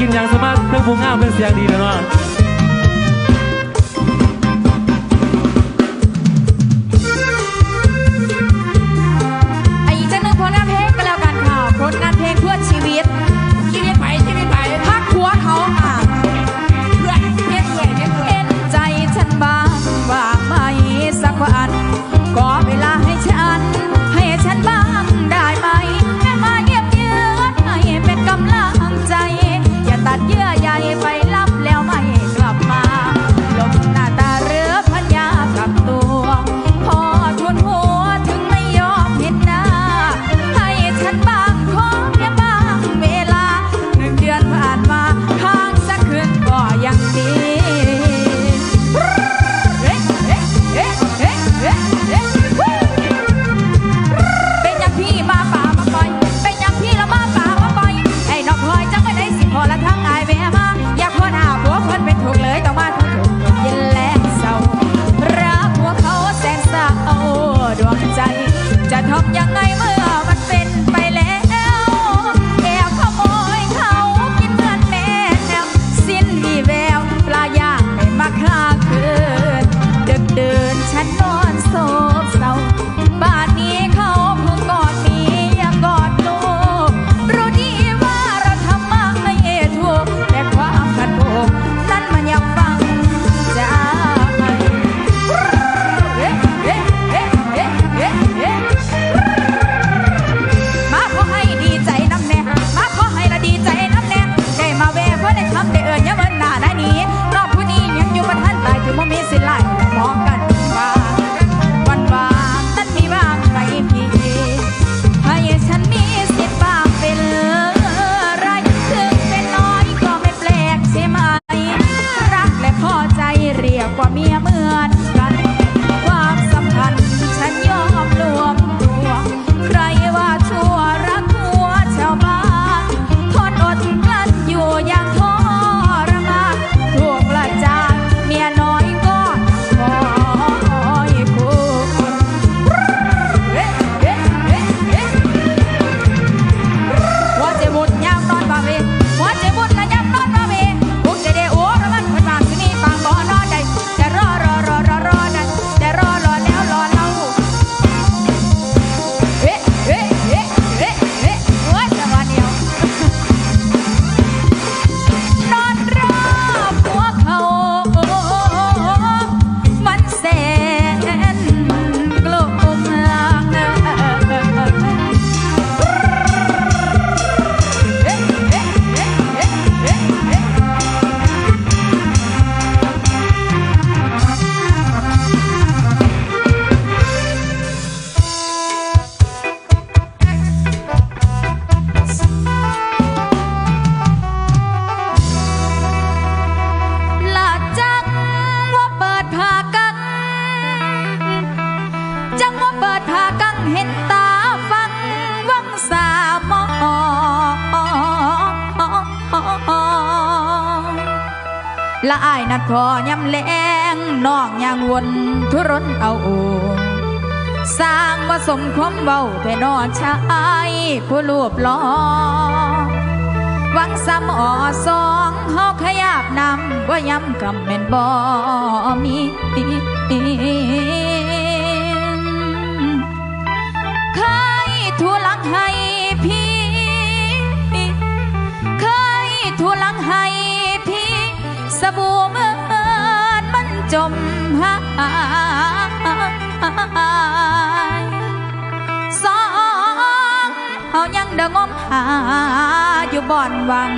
กินอย่างสามารถเรื่องผู้งามเรื่อเสียงดีเลยเนาะ ละอายนัดพอย้ำแรงน้องยางวนทุรนเอาโอสร้างมาสมความเบาแต่นอชายผู้ลูบล่อวังซ้ำอ่อสองเฮาขยาบนำว่าย้ำกำเม็นบ่มี ดงมหาอยู่บ่อนวัง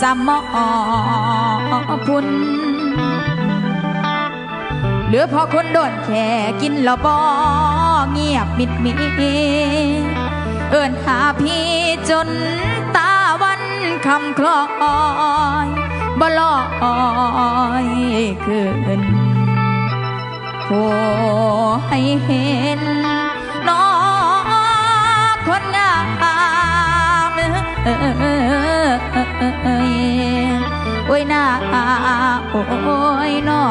สมอพุนเหลือพอคนโดนแค่กินละบอเงียบมิดมีเอินหาพี่จนตาวันคำคลอยบลอยคืนโอ้ให้เห็น โอ้ยนาโอ้ยนอ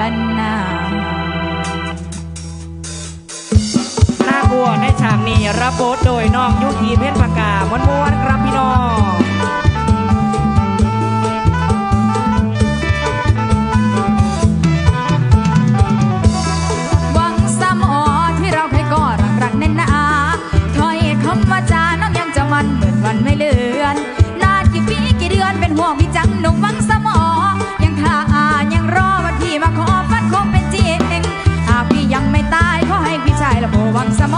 ลันนาน้าบัวในฉากนี้รับบทโดยน้องยุทีเพชรปากามวนมวนครับพี่น้อง ไม่เลือนนานกี่ปีกี่เดือนเป็นห่วงพี่จังหนุ่มวังสมอ ยังท่าอ่านยังรอวันที่มาขอฟันคงเป็นจริงหากพี่ยังไม่ตายขอให้พี่ชายละโมวังสมอ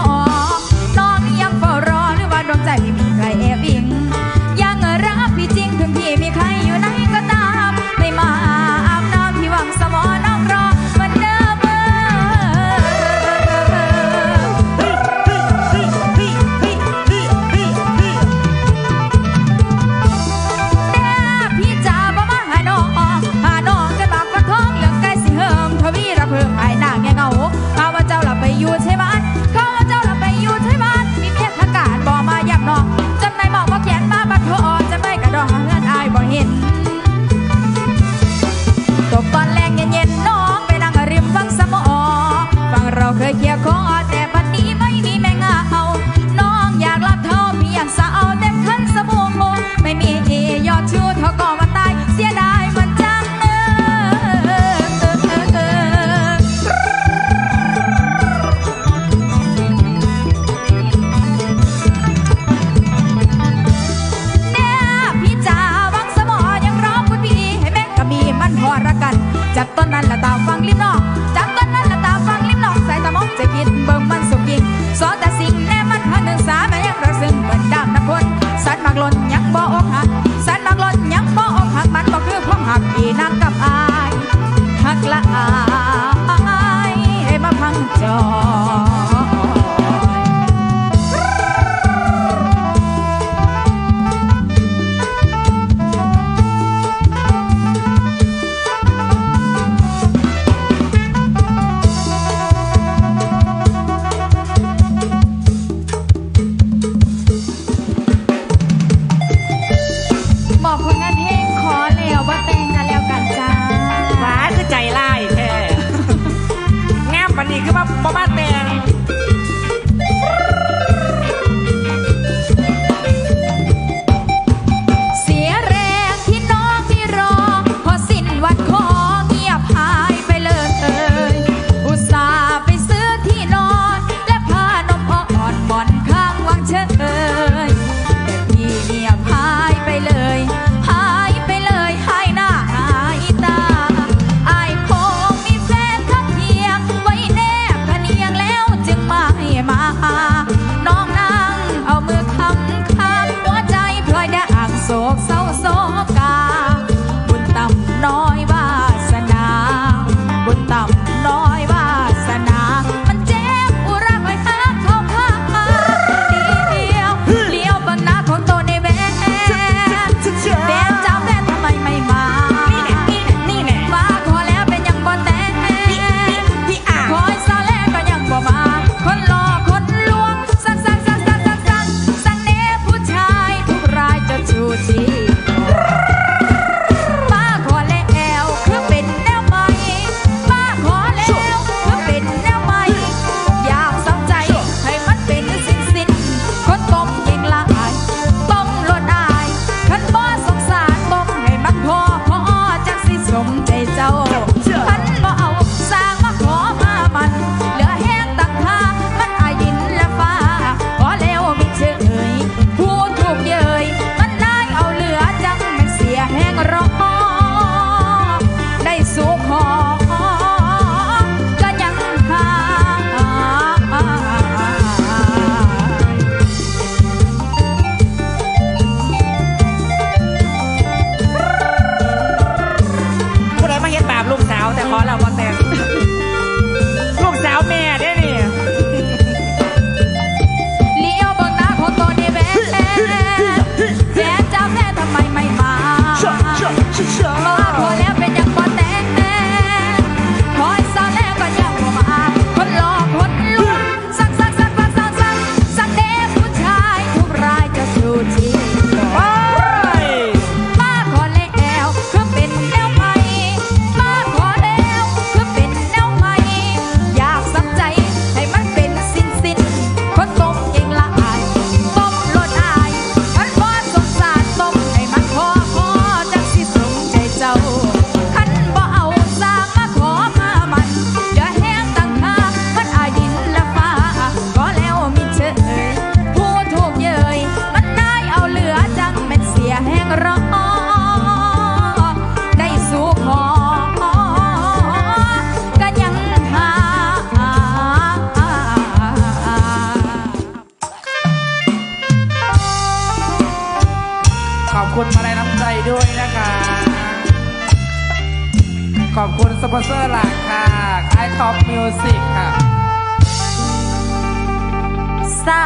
สา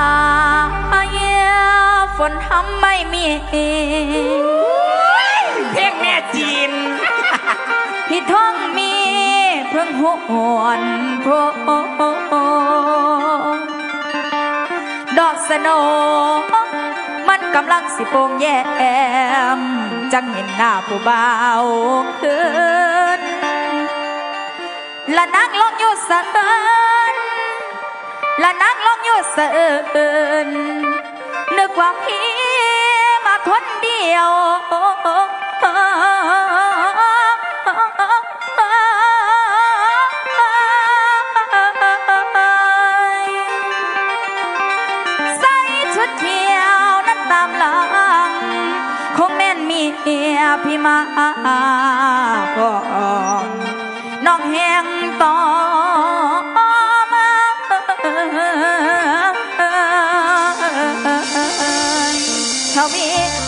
ยฝนทำไม่มีเพลงแม่จีน พี่ท้องมีเพิ่งหวนโพดอกสนมันกำลังสิโป่งแยม จังเห็นหน้าผู้เบาขึ้นและนักลงอยู่สันและนักล สิญนึกว่าพี่มาคนเดียวใส่ชุดเขียวนั้นตามหลังคงแม่นมีพี่มา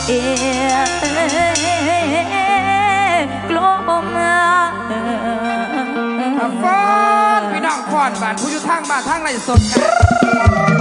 เอกลมฟ้อนพี่น้องควอนบานผู้อยู่ทางบ้านทางไรสดกัน